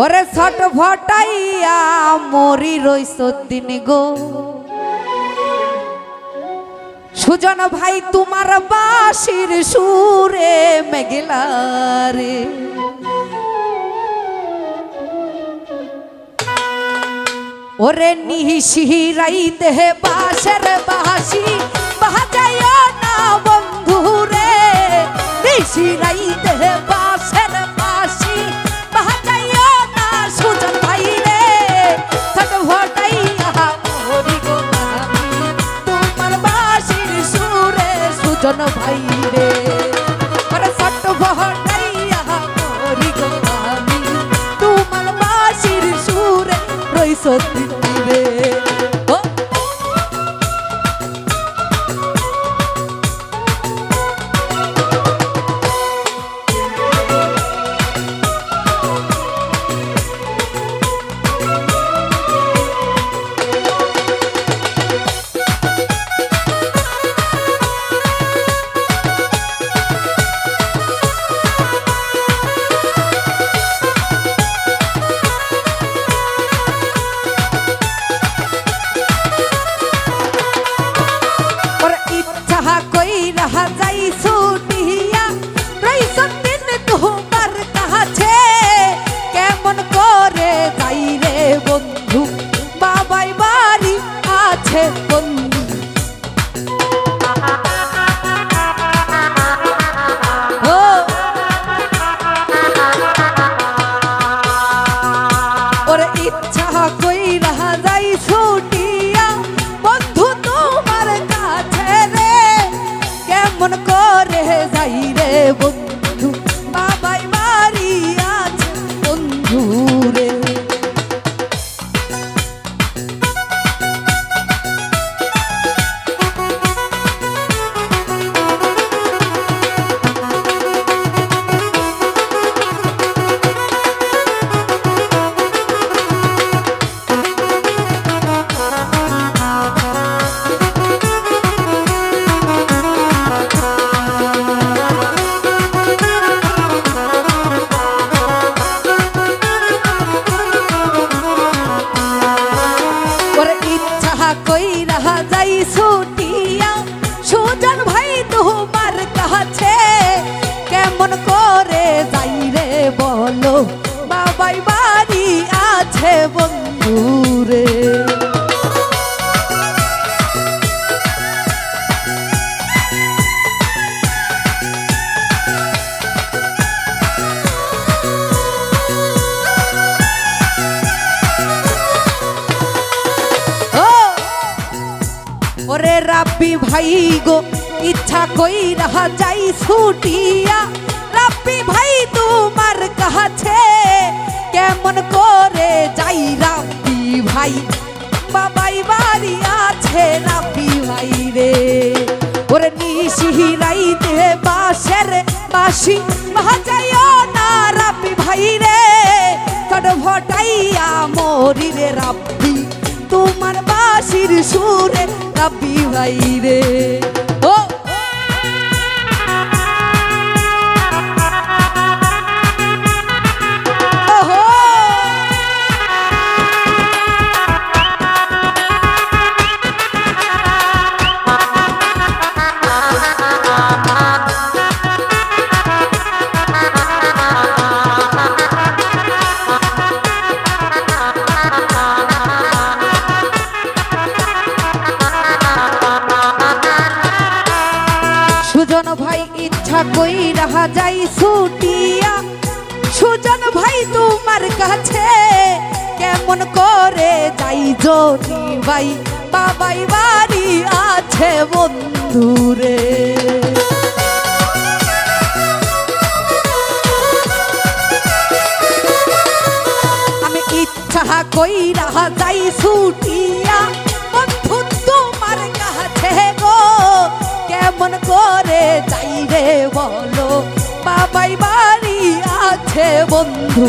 ওরে ছট ফটাইয়া মরি রইস দিন গো। সুজন ভাই, তোমার বাসির সুরে মেঘলা রে। ওরে নিহিরাই দেহে বাসের বাসি বাজায় সুজন ভাই রে ওরে ছট ফটাইয়া মরি গো আমি। তোমার বাসির সুরে রই সত্যি রে গো, ইচ্ছা কই রাহা যাই ছুটিয়া। রাব্বি ভাই, তোমার কাছে কেমন করে যাই রাব্বি ভাই? বাবাই বাড়ি আছে রাব্বি ভাই রে। ওরে নিশি রাইতে বাসের বাসি বাজাইও না রাব্বি ভাই রে। কড ভটাইয়া মরি রে রাব্বি। তোমার বাসির সুরে রাব্বি ভাই রে। যাই জনি ভাই, বাবাই বাড়ি আছে বন্ধুরে। আমি ইচ্ছা কই রাহা যাই ছুটিয়া, বন্ধু তোমার কাছে গো। কেমন করে যাই রে বলো, বাবাই বাড়ি আছে বন্ধু।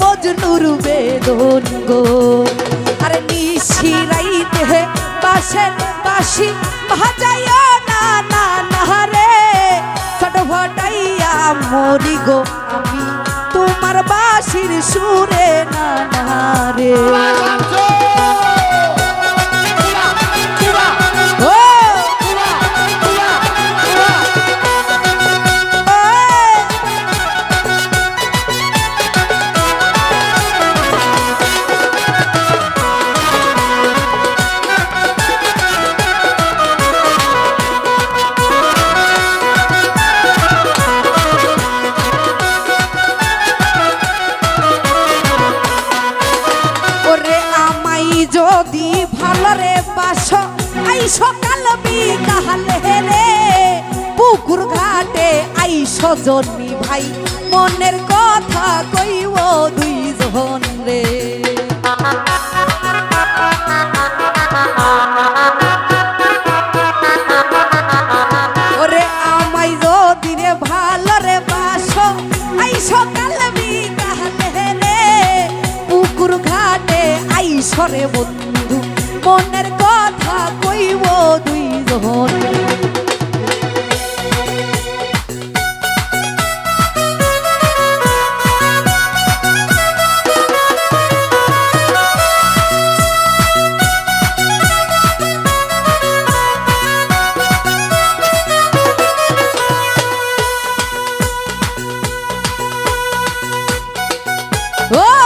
মজনুর বেদন গো আর নিশি রাইতে বাসের বাসি ভাজাইও না না না রে ছোট ভটাইয়া মরি গো আমি তোমার বাসির সুরে না না রে সজনী ভাই মনের কথা কইব দুইজন Oh!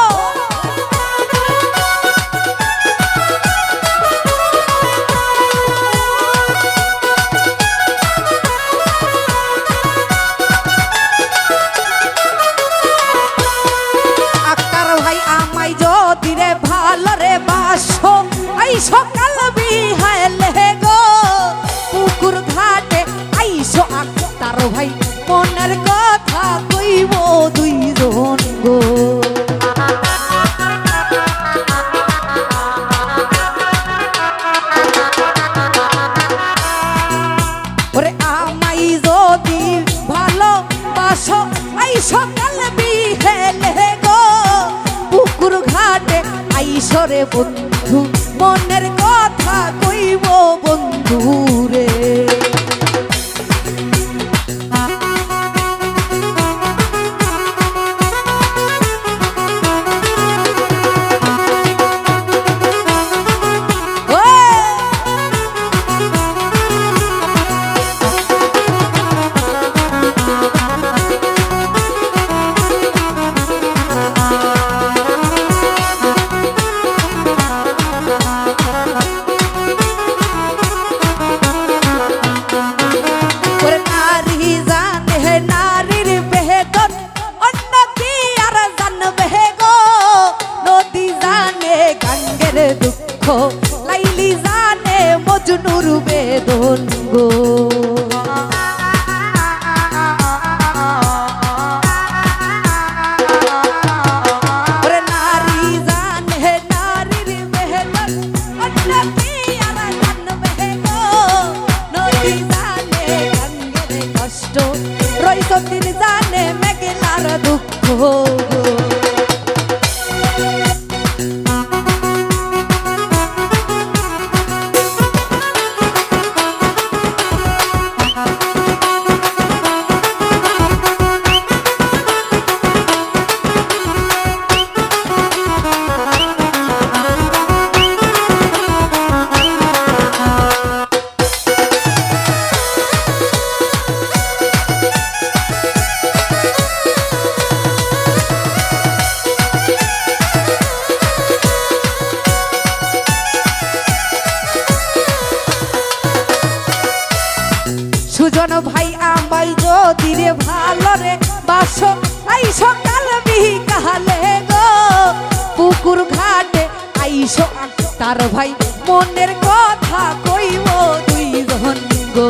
আইসরে বন্ধু মনের কথা কইব বন্ধু রে লাইলি জানে মজনুর বেদন গো। পুকুর ঘাটে আইসো তার ভাই মনের কথা কইব দুই গো।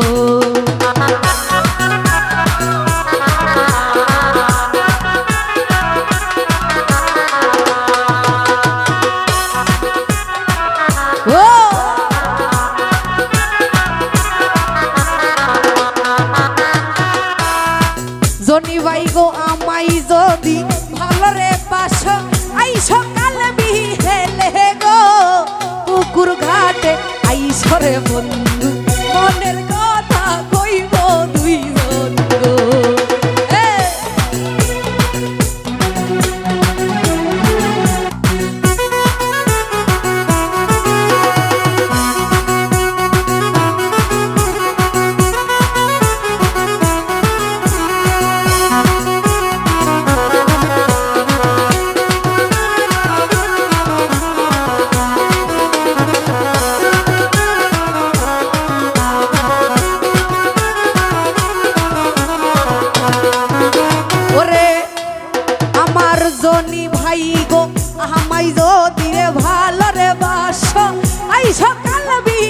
জনি ভাই গো আমাই যদি ভালো রে পাশ আই আই সরে বন্ধু রে ভালো রে বাস। আই সকাল বি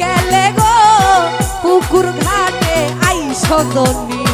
কেলে গো? পুকুর ঘাটে আই মনের